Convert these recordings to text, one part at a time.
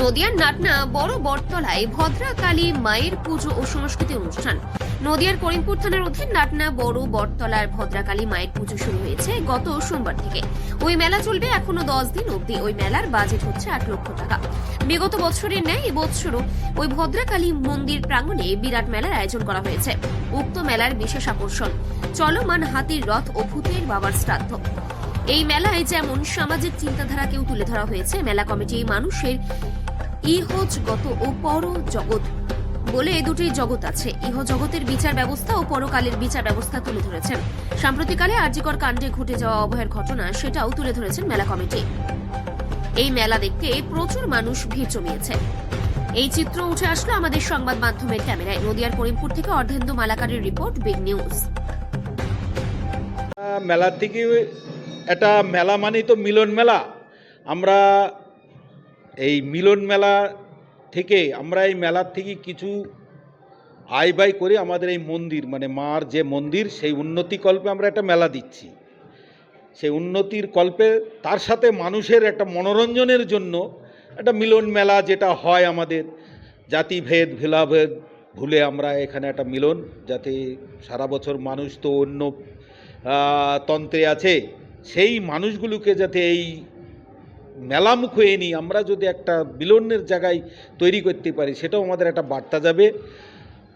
নদিয়ার নাটনা বড় বটতলায় ভদ্রা কালী মায়ের পুজো ও সংস্কৃতি অনুষ্ঠান। নদিয়ার করিমপুর থানার অধীন নাটনা বড় বটতলার ভদ্রাকালী মায়ের পুজো শুরু হয়েছে গত সোমবার থেকে। ওই মেলা চলবে এখনও দশ দিন অবধি। ওই মেলার বাজেট হচ্ছে আট লক্ষ টাকা। বিগত বছরের ন্যায় এবছরও ওই ভদ্রাকালী মন্দির প্রাঙ্গণে বিরাট মেলার আয়োজন করা হয়েছে। উক্ত মেলার বিশেষ আকর্ষণ, চলমান হাতির রথ ও ভূতের বাবার শ্রাদ্ধ। এই মেলায় যেমন সামাজিক চিন্তাধারাকেও তুলে ধরা হয়েছে, মেলা কমিটি মানুষের ইহজগত ও পর জগৎ বলে এ দুটি জগৎ আছে। ইহ জগতের বিচার ব্যবস্থা ও পরকালের বিচার ব্যবস্থা তুলে ধরেছেন। সাম্প্রতিককালে আর্যিকর কাণ্ডে ঘটে যাওয়া অভয়ের ঘটনা সেটাও তুলে ধরেছেন মেলা কমিটি। এই মেলা দেখতে প্রচুর মানুষ ভিড় জমিয়েছে। এই চিত্র উঠে আসলো আমাদের সংবাদ মাধ্যমের ক্যামেরায়। নদিয়ার করিমপুর থেকে অর্ধেন্দু মালাকারের রিপোর্ট, বিগ নিউজ। মেলার থেকে এটা মেলা মানেই তো মিলন মেলা। আমরা এই মিলন মেলা থেকে আমরা এই মেলার থেকে কিছু আয় ব্যয় করে আমাদের এই মন্দির মানে মার যে মন্দির, সেই উন্নতি কল্পে আমরা একটা মেলা দিচ্ছি। সেই উন্নতির কল্পে তার সাথে মানুষের একটা মনোরঞ্জনের জন্য একটা মিলন মেলা যেটা হয় আমাদের। জাতিভেদ ভেলাভেদ ভুলে আমরা এখানে একটা মিলন, যাতে সারা বছর মানুষ তো অন্য তন্ত্রে আছে। সেই মানুষগুলোকে যাতে এই মেলামুখ হয়ে নিই, আমরা যদি একটা বিলনের জায়গায় তৈরি করতে পারি, সেটাও আমাদের একটা বার্তা যাবে।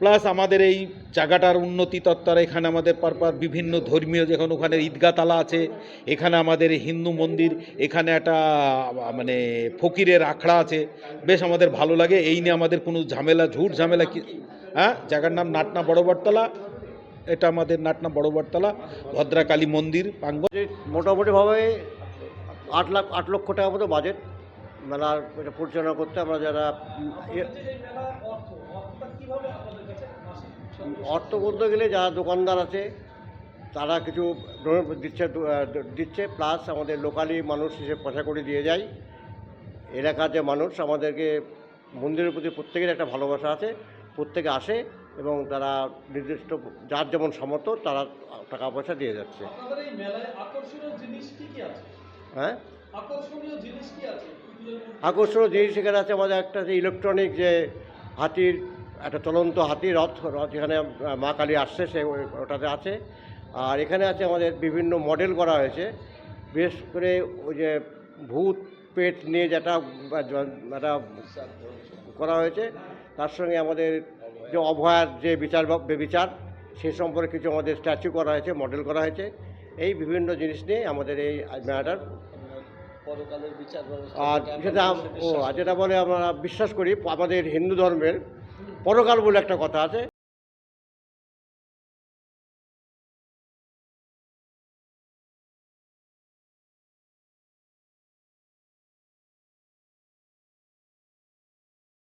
প্লাস আমাদের এই জায়গাটার উন্নতি তত্ত্বর এখানে আমাদের পারপার বিভিন্ন ধর্মীয় যখন ওখানে ঈদগাহ তালা আছে, এখানে আমাদের হিন্দু মন্দির, এখানে একটা মানে ফকিরের আখড়া আছে, বেশ আমাদের ভালো লাগে। এই নিয়ে আমাদের কোনো ঝামেলা, ঝুট ঝামেলা কি হ্যাঁ? জায়গার নাম নাটনা বড়বরতলা এটা আমাদের নাটনা বড়বরতলা ভদ্রাকালী মন্দির প্রাঙ্গণ মোটামুটিভাবে আট লাখ, আট লক্ষ টাকা মতো বাজেট মেলার এটা পরিচালনা করতে আমরা যারা অর্থ বলতে গেলে যারা দোকানদার আছে, তারা কিছু দিচ্ছে দিচ্ছে প্লাস আমাদের লোকালি মানুষ এসে পয়সা করে দিয়ে যায়। এলাকার যে মানুষ আমাদেরকে মন্দিরের প্রতি প্রত্যেকের একটা ভালোবাসা আছে, প্রত্যেকে আসে এবং তারা নির্দিষ্ট যার যেমন সামর্থ্য, তারা টাকা পয়সা দিয়ে যাচ্ছে। হ্যাঁ? আকর্ষণীয় জিনিস এখানে আছে আমাদের একটা যে ইলেকট্রনিক যে হাতির একটা চলন্ত হাতি রথ রথ আহ, মা কালী আসছে সে ওটাতে আছে। আর এখানে আছে আমাদের বিভিন্ন মডেল করা হয়েছে। বিশেষ করে ওই যে ভূত পেট নিয়ে যেটা একটা করা হয়েছে তার সঙ্গে আমাদের যে অভয়ার যে বিচার বিচার সে সম্পর্কে কিছু আমাদের স্ট্যাচু করা হয়েছে মডেল করা হয়েছে। এই বিভিন্ন জিনিস নিয়ে আমাদের এই মেলাটার আর যেটা ও আর যেটা বলে আমরা বিশ্বাস করি আমাদের হিন্দু ধর্মের পরকাল বলে একটা কথা আছে।